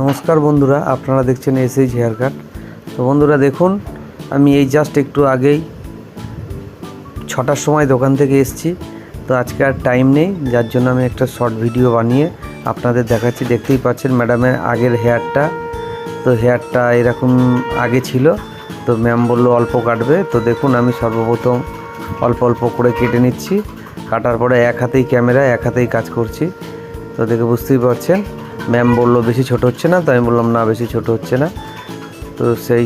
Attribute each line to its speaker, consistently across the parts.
Speaker 1: নমস্কার বন্ধুরা, আপনারা দেখছেন এসএইচ হেয়ার কাট তো বন্ধুরা, দেখুন, আমি এই জাস্ট একটু আগেই ছটার সময় দোকান থেকে এসেছি। তো আজকে আর টাইম নেই, যার জন্য আমি একটা শর্ট ভিডিও বানিয়ে আপনাদের দেখাচ্ছি। দেখতেই পাচ্ছেন ম্যাডামের আগের হেয়ারটা তো হেয়ারটা এরকম আগে ছিল। তো ম্যাম বলল, অল্প কাটবে। তো দেখুন, আমি সর্বপ্রথম অল্প অল্প করে কেটে নিচ্ছি। কাটার পরে এক হাতেই ক্যামেরা এক হাতেই কাজ করছি। তো দেখে বুঝতেই পারছেন ম্যাম বলল বেশি ছোট হচ্ছে না, তো আমি বললাম, না, বেশি ছোট হচ্ছে না। তো সেই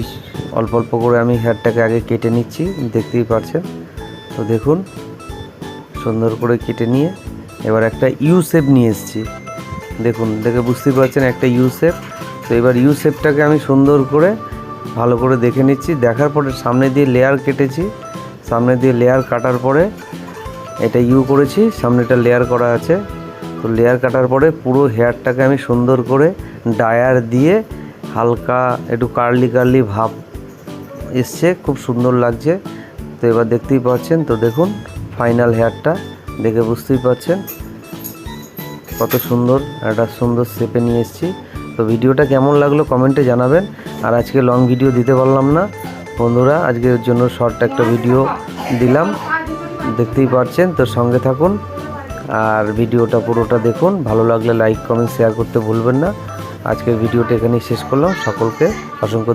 Speaker 1: অল্প অল্প করে আমি হেয়ারটাকে আগে কেটে নিচ্ছি, দেখতেই পারছেন। তো দেখুন, সুন্দর করে কেটে নিয়ে এবার একটা ইউ নিয়ে এসেছি। দেখুন, দেখে বুঝতেই পারছেন, একটা ইউ তো এবার ইউ আমি সুন্দর করে, ভালো করে দেখে নিচ্ছি। দেখার পরে সামনে দিয়ে লেয়ার কেটেছি। সামনে দিয়ে লেয়ার কাটার পরে এটা ইউ করেছি, সামনেটা লেয়ার করা আছে। তো লেয়ার কাটার পরে পুরো হেয়ারটাকে আমি সুন্দর করে ডায়ার দিয়ে হালকা একটু কার্লি কার্লি ভাব এসছে, খুব সুন্দর লাগছে। তো এবার দেখতেই পাচ্ছেন, তো দেখুন ফাইনাল হেয়ারটা দেখে বুঝতেই পারছেন কত সুন্দর, একটা সুন্দর শেপে নিয়ে এসেছি। তো ভিডিওটা কেমন লাগল কমেন্টে জানাবেন। আর আজকে লং ভিডিও দিতে পারলাম না। বন্ধুরা আজকের জন্য শর্ট একটা ভিডিও দিলাম। দেখতেই পাচ্ছেন, তো সঙ্গে থাকুন। আর ভিডিওটা পুরোটা দেখুন। ভালো লাগলে লাইক কমেন্ট শেয়ার করতে ভুলবেন না। আজকের ভিডিওটা এখানেই শেষ করলাম। সকলকে অসংখ্য